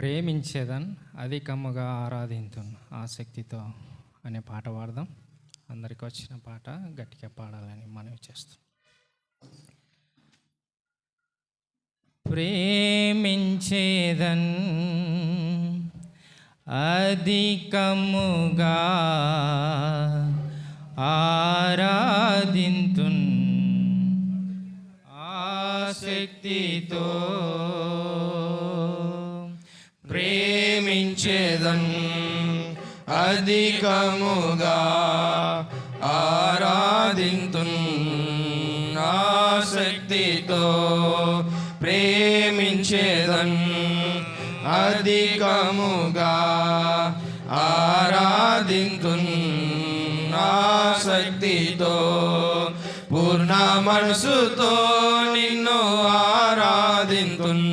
ప్రేమించేదన్ అధికముగా ఆరాధింతున్ ఆసక్తితో అనే పాట పాడదాం. అందరికి వచ్చిన పాట గట్టిగా పాడాలని మనవి చేస్తాం. ప్రేమించేదన్ అధికముగా ఆరాధింతున్ ఆసక్తితో ప్రేమించేదన్ అధికముగా ఆరాధింతు ఆసక్తితో ప్రేమించేదన్ అధికముగా ఆరాధింతు ఆసక్తితో పూర్ణ మనసుతో నిన్ను ఆరాధింతున్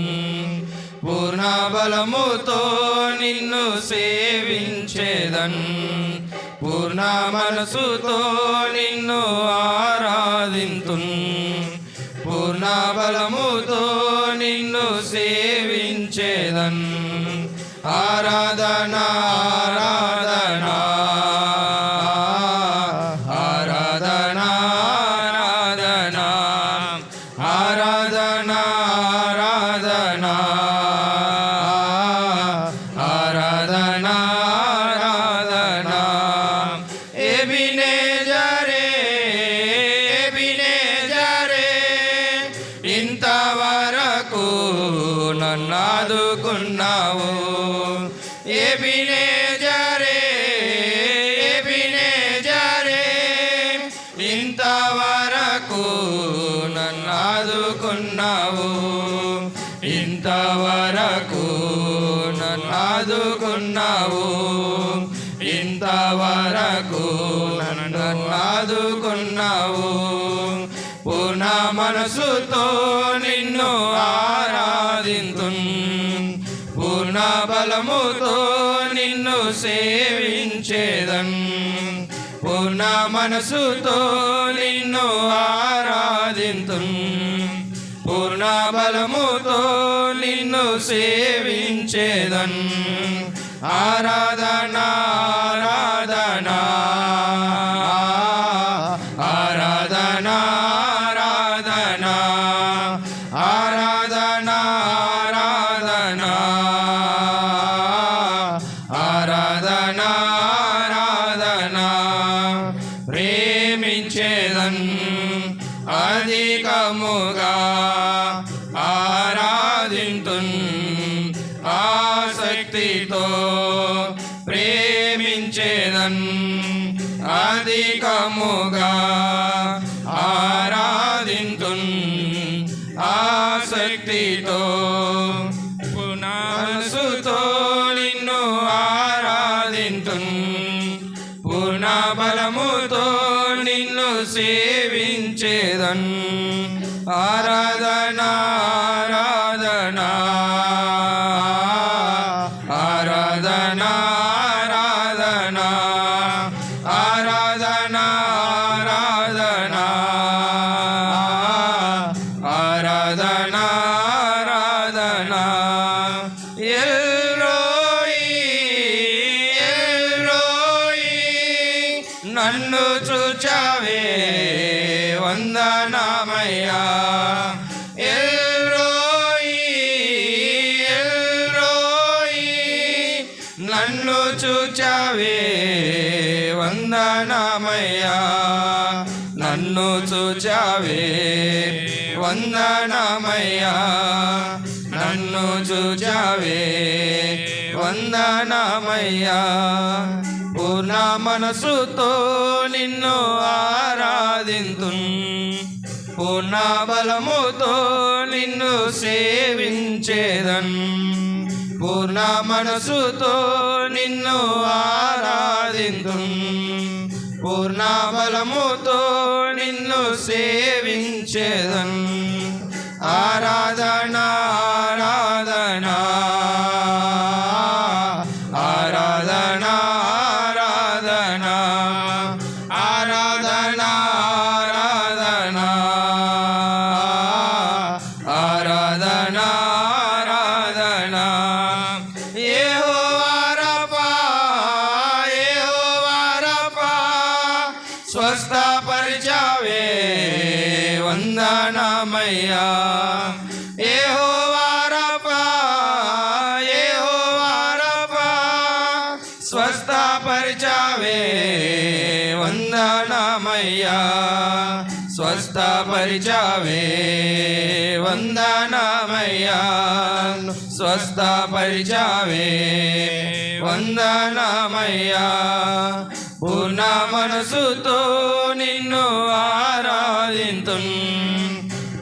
నా బలముతో నిన్ను సేవించేదన్. పూర్ణ మనసుతో నిన్ను ఆరాధింతున్. పూర్ణ బలము వరకు నన్ను ఆదుకున్నావు. పూర్ణ మనసుతో నిన్ను ఆరాధింతు పూర్ణ బలముతో నిన్ను సేవించేదన్. పూర్ణ మనసుతో నిన్ను ఆరాధింతు పూర్ణ బలముతో నిన్ను సేవించేదన్. ఆరాధనా ఆరాధన భక్తితో ప్రేమించేదన్ అధికముగా ఆరాధించు ఆసక్తితో పునసుతో నిన్ను ఆరాధించు పునబలముతో నిన్ను సేవించేదన్ ఆరాధన ఆరాధన ఎల్రోయి ఎల్రోయి నన్ను చూచావే వందనామయ్యా ఎల్రోయి ఎల్రోయి నన్ను చూచావే వందనామయ్యా నన్ను చూచావే వందనామయ్యా నన్ను చూచావే. వందనామయ్యా. పూర్ణ మనసుతో నిన్ను ఆరాధింతు పూర్ణ బలముతో నిన్ను సేవించేదన్. పూర్ణ మనసుతో నిన్ను ఆరాధింతు పూర్ణ బలముతో నిన్ను సేవించేదన్. ప్రాణమయ్యా ఏ హో వారపా ఏ హో వారపా స్వస్థపరిచావే వందనమయ్యా స్వస్థపరిచావే వందనమయ్యా స్వస్థపరిచావే వందనమయ్యా పూర్ణ మనసుతో నిన్ను ఆరాధింతున్.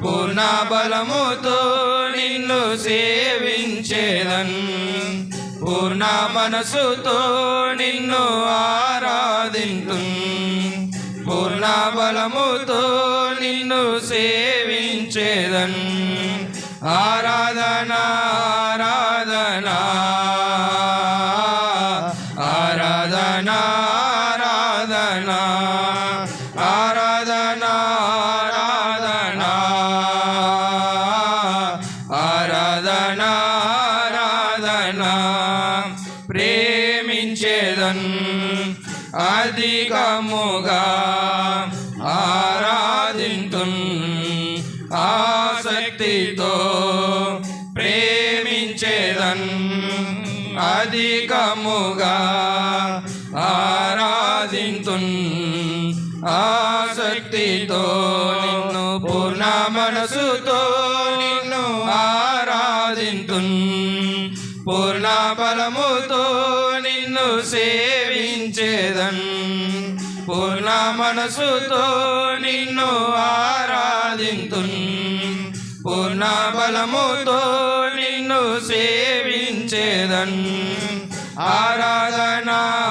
పూర్ణ బలముతో నిన్ను సేవించేదన్. పూర్ణ మనసుతో నిన్ను ఆరాధింతున్. పూర్ణ బలముతో నిన్ను సేవించేదన్. ఆరాధన ఆరాధన ఆరాధన ఆరాధన ఆరాధన. అధికముగా ఆరాధింతున్ ఆసక్తితో ప్రేమించేదన్ అధికముగా ఆరాధింతున్ ఆసక్తితో నిన్ను పూర్ణ మనసుతో నిన్ను ఆరాధింతున్ పూర్ణ బలముతో నిన్ను సన్ పూర్ణ మనసుతో నిన్ను ఆరాధింతున్. పూర్ణ బలముతో నిన్ను సేవించేదన్. ఆరాధనా